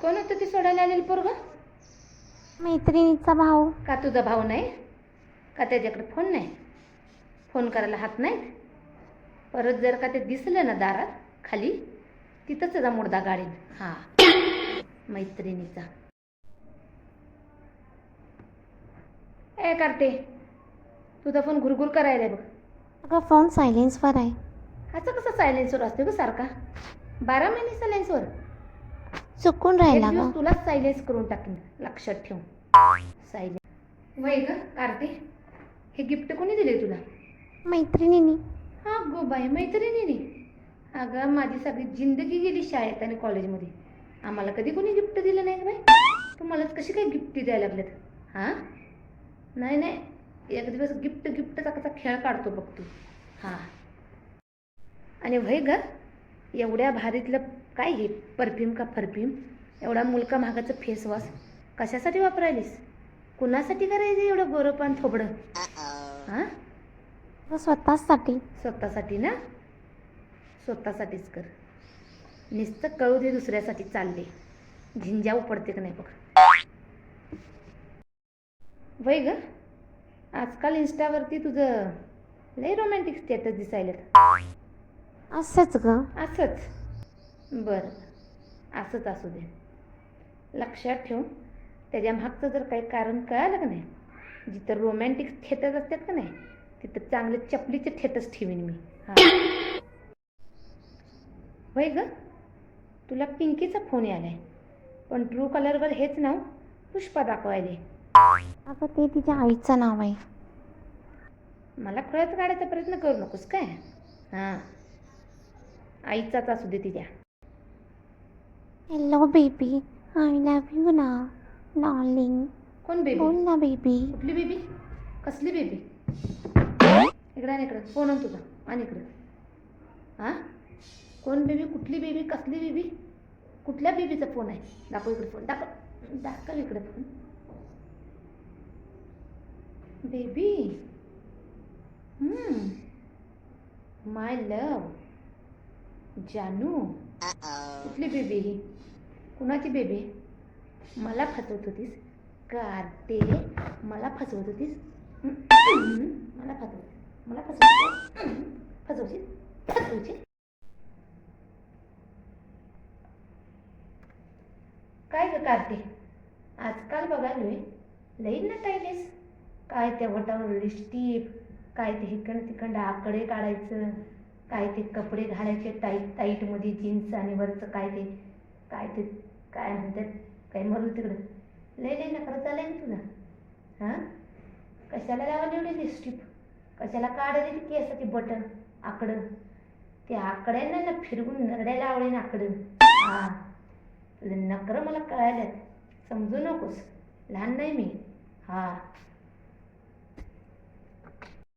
कोण होतं ते सोडायला आलेलं पोरग? मैत्रिणीचा भाऊ. का तुझा भाऊ नाही? का त्याच्याकडे फोन नाही? फोन करायला हात नाहीत? परत जर का ते दिसलं ना दारात खाली तिथंच त्याचा मुर्दा गाडीत. हां. मैत्रिणीचा. ए कार्टे तुझा फोन घुरघुर करायला बघ. अगं फोन सायलेन्सवर आहे. असं कसं सायलेन्सवर असते ग सारखा? बारा महिने सायलेन्सवर चुकून एक राहिला दिवस ग. तुलाच सायलेन्स करून टाकेन लक्षात ठेव. सायलेन्स वय ग कार्टे हे गिफ्ट कोणी दिले तुला? मैत्रिणीनी. हा गो बाई मैत्रिणीने. अगं माझी सगळी जिंदगी गेली शाळेत आणि कॉलेजमध्ये आम्हाला कधी कोणी गिफ्ट दिलं नाही बाई? तुम्हालाच कशी काय गिफ्ट द्यायला लागलेत हां? नाही नाही. एक दिवस गिफ्ट गिफ्टचा कसा खेळ काढतो बघ तू. हां. आणि वय ग? एवढ्या भारीतलं काय हे? परफ्यूम का परफ्यूम एवढा मुलका महागाचं फेस वॉश कशासाठी वापरायलीस? कुणासाठी करायचं एवढं गोरपान थोबडं? हां? स्वतःसाठी. स्वतःसाठी ना? स्वतःसाठीच कर. नुसतं कळू दे दुसऱ्यासाठी चालले. झिंजाऊ पडते का नाही बघ. वय ग? आजकाल इन्स्टावरती तुझं लय रोमॅन्टिक स्टेटस दिसायलेत. असंच ग. असंच? बरं. असंच असू दे. लक्षात ठेव. त्याच्या मागचं जर काही कारण कळालं का नाही जिथं रोमॅन्टिक थिएटर्स असतात का नाही तिथं चांगले चपलीचे थिएटर्स ठेवीन मी. हां. होय ग? तुला पिंकीचा फोन यालाय. पण ट्रू कलरवर हेच नाव पुष्पा दाखवायले. अगं ते तिच्या आईचं नाव आहे. मला कळत काढायचा प्रयत्न करू नकोस काय? हां. आईचाच असू दे तिच्या. Hello baby I love you ना डार्लिंग कोण बेबी बोल ना बेबी कुठली बेबी कसली बेबी इकडं आणि इकडं. फोन आण तुझा. आणि इकडं. हां? कोण बेबी कुठली बेबी कसली बेबी कुठल्या बेबीचा फोन आहे? दाखव इकडे फोन दाखव. दाखव इकडे फोन बेबी माय लव जानू? कुठली बेबी ही? कुणाची बेबी मला फसवत होतीस. कार्टे मला फसवत होतीस. मला फसवत मला फसवत फसवशील फसवशील काय ग कार्टे आजकाल बघालोय. लई नटायलेस. काय त्या वटावर लिपस्टिक काय ते हिकडं तिकडं आकडे काढायचं. काय ते कपडे घालायचे टाईट टाईटमध्ये जीन्स आणि वरचं काय ते काय ते काय म्हणतात काय मरू तिकडं? लय लय नकर चालेल ना तुझा हां? कशाला लावली एवढी लिस्टिप कशाला काढली ती केसाची बटन आकडं? ते आकड्यांना ना फिरवून नरड्याला आवडेन आकडं. हां. तुझं नकर मला कळायला समजू नकोस. लहान नाही मी. हां.